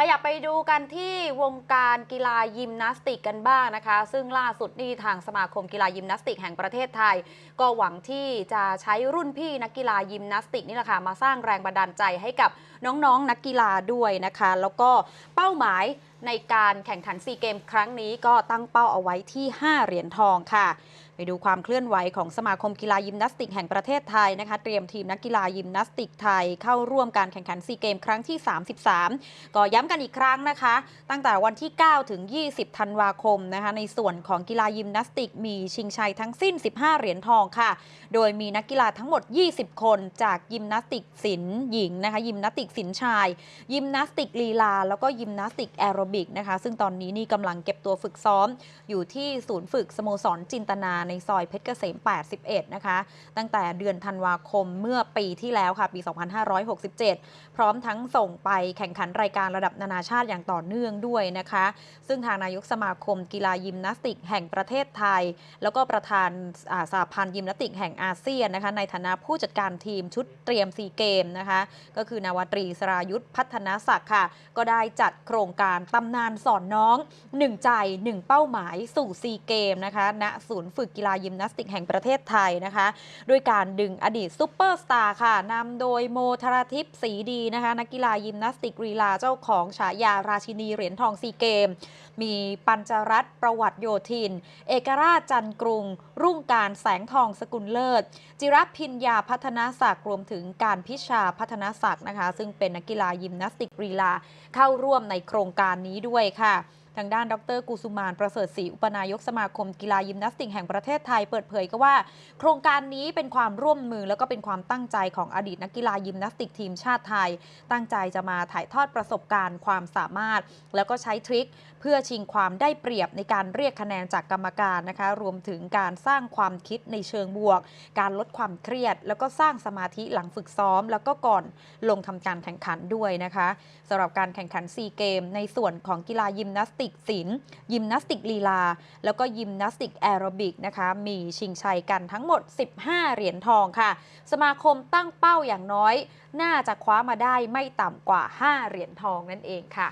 ขยับไปดูกันที่วงการกีฬายิมนาสติกกันบ้างนะคะ ซึ่งล่าสุดนี่ทางสมาคมกีฬายิมนาสติกแห่งประเทศไทย ก็หวังที่จะใช้รุ่นพี่นักกีฬายิมนาสติกนี่แหละค่ะมาสร้างแรงบันดาลใจให้กับน้องๆนักกีฬาด้วยนะคะ แล้วก็เป้าหมาย ในการแข่งขันซีเกมครั้งนี้ก็ตั้งเป้าเอาไว้ที่ 5 เหรียญทองค่ะ ไปดูความเคลื่อนไหวของสมาคมกีฬายิมนาสติกแห่งประเทศไทยนะคะเตรียมทีมนักกีฬายิมนาสติกไทย เข้าร่วมการแข่งขันซีเกมครั้งที่ 33 ก็ย้ำกันอีกครั้งนะคะ ตั้งแต่วันที่ 9 ถึง 20 ธันวาคมนะคะในส่วนของกีฬายิมนาสติกมีชิงชัยทั้งสิ้น 15 เหรียญทองค่ะ โดยมีนักกีฬาทั้งหมด 20 คนจากยิมนาสติกศิลป์หญิงนะคะยิมนาสติกศิลป์ชาย ยิมนาสติกลีลา แล้วก็ยิมนาสติกแอโรบิกนะคะ ซึ่งตอนนี้นี่กำลังเก็บตัวฝึกซ้อม อยู่ที่ศูนย์ฝึกสโมสรจินตนาในซอยเพชรเกษม 81 นะคะ ตั้งแต่เดือนธันวาคมเมื่อปีที่แล้วค่ะ ปี 2567 พร้อมทั้งส่งไปแข่งขันรายการระดับนานาชาติอย่างต่อเนื่องด้วยนะคะ ซึ่งทางนายกสมาคมกีฬายิมนาสติกแห่งประเทศไทย แล้วก็ประธานอ่าสหพันธ์ยิมนาสติกแห่งอาเซียนนะคะ ในฐานะผู้จัดการทีมชุดเตรียมซีเกมนะคะ ก็คือนาวตรีสรายุทธพัฒนศักดิ์ค่ะ ก็ได้จัดโครงการตำนานสอนน้อง1ใจ1เป้าหมายสู่ซีเกมนะคะณศูนย์ฝึกกีฬายิมนาสติกแห่งประเทศไทยนะคะด้วยการดึงอดีตซูเปอร์สตาร์ค่ะนำโดยโมธราทิพย์ศรีดีนะคะนักกีฬายิมนาสติกรีลาเจ้าของฉายาราชินีเหรียญทองซีเกม มีปัญจรัตประวัติโยธิน เอกราชจันกรุง รุ่งการแสงทองสกุลเลิศ จิรพิญญาพัฒนาศักดิ์รวมถึงการพิชาพัฒนาศักดิ์นะคะ ซึ่งเป็นนักกีฬายิมนาสติกรีลาเข้าร่วมในโครงการนี้ด้วยค่ะ ทางด้านดรกุสุมานประเสริฐศรีอุปนายกสมาคมกีฬายิมนาสติกแห่งประเทศไทยเปิดเผยก็ว่า โครงการนี้เป็นความร่วมมือแล้วก็เป็นความตั้งใจของอดีตนักกีฬายิมนาสติกทีมชาติไทย ตั้งใจจะมาถ่ายทอดประสบการณ์ความสามารถ แล้วก็ใช้ทริคเพื่อชิงความได้เปรียบในการเรียกคะแนนจากกรรมการนะคะรวมถึงการสร้างความคิดในเชิงบวก การลดความเครียด แล้วก็สร้างสมาธิหลังฝึกซ้อม แล้วก็ก่อนลงทำการแข่งขันด้วยนะคะสำหรับการแข่งขันซีเกมในส่วนของกีฬายิมนาสติกติกศิลป์ ยิมนาสติกลีลา แล้วก็ยิมนาสติกแอโรบิกนะคะ มีชิงชัยกันทั้งหมด 15 เหรียญทองค่ะ สมาคมตั้งเป้าอย่างน้อย น่าจะคว้ามาได้ไม่ต่ำกว่า 5 เหรียญทองนั่นเองค่ะ